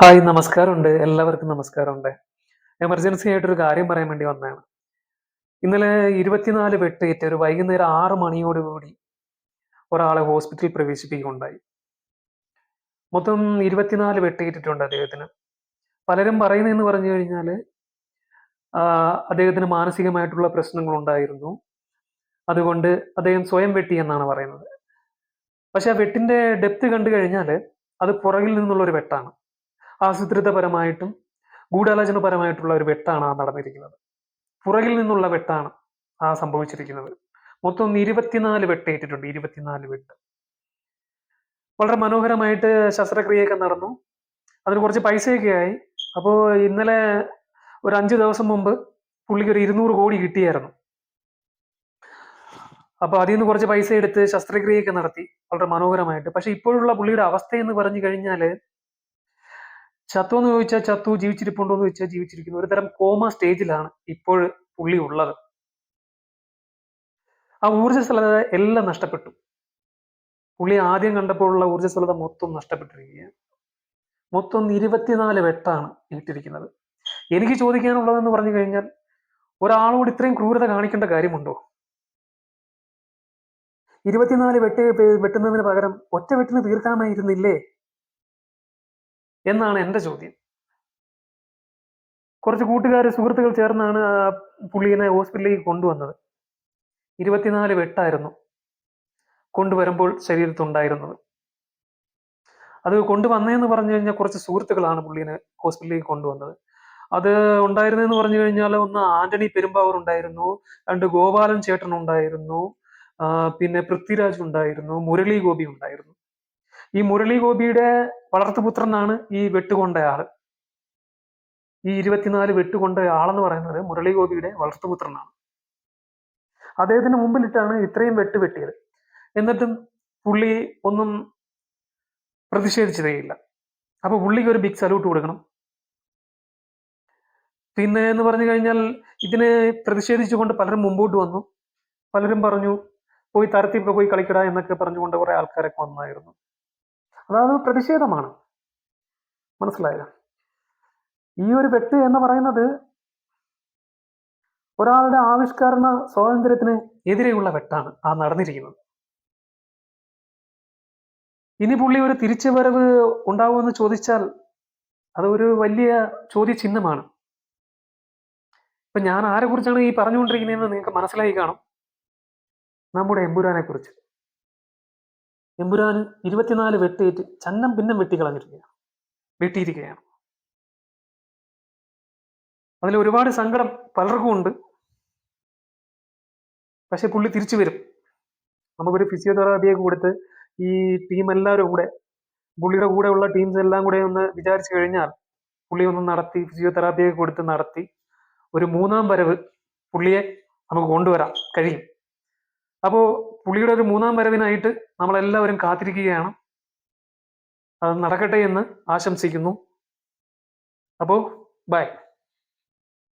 Hi നമസ്കാരമുണ്ട്. എല്ലാവർക്കും നമസ്കാരമുണ്ട്. എമർജൻസി ആയിട്ടൊരു കാര്യം പറയാൻ വേണ്ടി വന്നതാണ്. ഇന്നലെ ഇരുപത്തിനാല് വെട്ടേറ്റ് ഒരു വൈകുന്നേരം ആറ് മണിയോടുകൂടി ഒരാളെ ഹോസ്പിറ്റലിൽ പ്രവേശിപ്പിക്കുകയുണ്ടായി. മൊത്തം ഇരുപത്തിനാല് വെട്ടേറ്റിട്ടുണ്ട് അദ്ദേഹത്തിന്. പലരും പറയുന്നതെന്ന് പറഞ്ഞു കഴിഞ്ഞാൽ അദ്ദേഹത്തിന് മാനസികമായിട്ടുള്ള പ്രശ്നങ്ങളുണ്ടായിരുന്നു. അതുകൊണ്ട് അദ്ദേഹം സ്വയം വെട്ടി എന്നാണ് പറയുന്നത്. പക്ഷെ ആ വെട്ടിന്റെ ഡെപ്ത് കണ്ടു കഴിഞ്ഞാൽ അത് പുറകിൽ നിന്നുള്ള ഒരു വെട്ടാണ്. ആസൂത്രിതപരമായിട്ടും ഗൂഢാലോചനപരമായിട്ടുള്ള ഒരു വെട്ടാണ് ആ നടന്നിരിക്കുന്നത്. പുറകിൽ നിന്നുള്ള വെട്ടാണ് ആ സംഭവിച്ചിരിക്കുന്നത്. മൊത്തം ഇരുപത്തിനാല് വെട്ടേറ്റിട്ടുണ്ട് ഇരുപത്തിനാല് വെട്ട്. വളരെ മനോഹരമായിട്ട് ശസ്ത്രക്രിയയൊക്കെ നടന്നു. അതിന് കുറച്ച് പൈസയൊക്കെ ആയി. അപ്പോൾ ഇന്നലെ ഒരു അഞ്ച് ദിവസം മുമ്പ് പുള്ളിക്ക് ഒരു ഇരുന്നൂറ് കോടി കിട്ടിയായിരുന്നു. അപ്പോൾ അതിൽ നിന്ന് കുറച്ച് പൈസ എടുത്ത് ശസ്ത്രക്രിയയൊക്കെ നടത്തി. വളരെ മനോഹരമായിട്ട്. പക്ഷെ ഇപ്പോഴുള്ള പുള്ളിയുടെ അവസ്ഥ എന്ന് പറഞ്ഞു കഴിഞ്ഞാൽ ചത്തു എന്ന് ചോദിച്ചാൽ ചത്തു ജീവിച്ചിരിപ്പുണ്ടോ എന്ന് ചോദിച്ചാൽ ജീവിച്ചിരിക്കുന്നു. ഒരു തരം കോമ സ്റ്റേജിലാണ് ഇപ്പോൾ പുള്ളി ഉള്ളത്. ആ ഊർജസ്വലത എല്ലാം നഷ്ടപ്പെട്ടു. പുള്ളി ആദ്യം കണ്ടപ്പോഴുള്ള ഊർജസ്വലത മൊത്തം നഷ്ടപ്പെട്ടിരിക്കുകയാണ്. മൊത്തം ഇരുപത്തിനാല് വെട്ടാണ് ഇട്ടിരിക്കുന്നത്. എനിക്ക് ചോദിക്കാനുള്ളതെന്ന് പറഞ്ഞു കഴിഞ്ഞാൽ ഒരാളോട് ഇത്രയും ക്രൂരത കാണിക്കേണ്ട കാര്യമുണ്ടോ? ഇരുപത്തിനാല് വെട്ട് വെട്ടുന്നതിന് പകരം ഒറ്റ വെട്ടിന് തീർക്കാമായിരുന്നില്ലേ എന്നാണ് എന്റെ ചോദ്യം. കുറച്ച് കൂട്ടുകാർ സുഹൃത്തുക്കൾ ചേർന്നാണ് പുള്ളിയെ ഹോസ്പിറ്റലിലേക്ക് കൊണ്ടുവന്നത്. ഇരുപത്തിനാല് വെട്ടായിരുന്നു കൊണ്ടുവരുമ്പോൾ ശരീരത്തുണ്ടായിരുന്നത്. അത് കൊണ്ടുവന്നതെന്ന് പറഞ്ഞു കഴിഞ്ഞാൽ കുറച്ച് സുഹൃത്തുക്കളാണ് പുള്ളിനെ ഹോസ്പിറ്റലിലേക്ക് കൊണ്ടുവന്നത്. അത് ഉണ്ടായിരുന്നെന്ന് പറഞ്ഞു കഴിഞ്ഞാൽ ഒന്ന് ആന്റണി പെരുമ്പാവൂർ ഉണ്ടായിരുന്നു രണ്ട് ഗോപാലൻ ചേട്ടൻ ഉണ്ടായിരുന്നു പിന്നെ പൃഥ്വിരാജ് ഉണ്ടായിരുന്നു മുരളി ഗോപി ഉണ്ടായിരുന്നു. ഈ മുരളി ഗോപിയുടെ വളർത്തുപുത്രനാണ് ഈ വെട്ടുകൊണ്ടയാൾ ഈ ഇരുപത്തിനാല് വെട്ടുകൊണ്ട ആളെന്ന് പറയുന്നത് മുരളി ഗോപിയുടെ വളർത്തുപുത്രനാണ്. അദ്ദേഹത്തിന് മുമ്പിലിട്ടാണ് ഇത്രയും വെട്ട് വെട്ടിയത്. എന്നിട്ടും പുള്ളി ഒന്നും പ്രതിഷേധിച്ചതേയില്ല. അപ്പൊ പുള്ളിക്ക് ഒരു ബിഗ് സല്യൂട്ട് കൊടുക്കണം. പിന്നെ എന്ന് പറഞ്ഞു കഴിഞ്ഞാൽ ഇതിനെ പ്രതിഷേധിച്ചുകൊണ്ട് പലരും മുമ്പോട്ട് വന്നു. പലരും പറഞ്ഞു പോയി തരത്തിപ്പ് പോയി കളിക്കട എന്നൊക്കെ പറഞ്ഞുകൊണ്ട് കുറെ ആൾക്കാരൊക്കെ വന്നായിരുന്നു. അതായത് പ്രതിഷേധമാണ്. മനസ്സിലായോ? ഈ ഒരു വെട്ട് എന്ന് പറയുന്നത് ഒരാളുടെ ആവിഷ്കരണ സ്വാതന്ത്ര്യത്തിന് എതിരെയുള്ള വെട്ടാണ് ആ നടന്നിരിക്കുന്നത്. ഇനി പുള്ളി ഒരു തിരിച്ചു തിരിച്ചുവരവ് ഉണ്ടാവുമെന്ന് ചോദിച്ചാൽ അത് ഒരു വലിയ ചോദ്യചിഹ്നമാണ്. ഇപ്പൊ ഞാൻ ആരെ കുറിച്ചാണ് ഈ പറഞ്ഞുകൊണ്ടിരിക്കുന്നതെന്ന് നിങ്ങൾക്ക് മനസ്സിലായി കാണും. നമ്മുടെ എമ്പുരാനെ കുറിച്ച് എമ്പുരാന് ഇരുപത്തിനാല് വെട്ടേറ്റ് ചന്നം പിന്നം വെട്ടിക്കളഞ്ഞിരിക്കുകയാണ്. വെട്ടിയിരിക്കുകയാണ്. അതിൽ ഒരുപാട് സങ്കടം പലർക്കും ഉണ്ട്. പക്ഷെ പുള്ളി തിരിച്ചു വരും. നമുക്കൊരു ഫിസിയോതെറാപ്പിയൊക്കെ കൊടുത്ത് ഈ ടീം എല്ലാവരും കൂടെ പുള്ളിയുടെ കൂടെയുള്ള ടീംസ് എല്ലാം കൂടെ ഒന്ന് വിചാരിച്ചു കഴിഞ്ഞാൽ പുള്ളി ഒന്ന് നടത്തി ഫിസിയോതെറാപ്പിയൊക്കെ കൊടുത്ത് നടത്തി ഒരു മൂന്നാം വരവ് പുള്ളിയെ നമുക്ക് കൊണ്ടുവരാൻ കഴിയും. അപ്പോൾ പുള്ളിയുടെ ഒരു മൂന്നാം വരവിനായിട്ട് നമ്മളെല്ലാവരും കാത്തിരിക്കുകയാണ്. അത് നടക്കട്ടെ എന്ന് ആശംസിക്കുന്നു. അപ്പോൾ ബൈ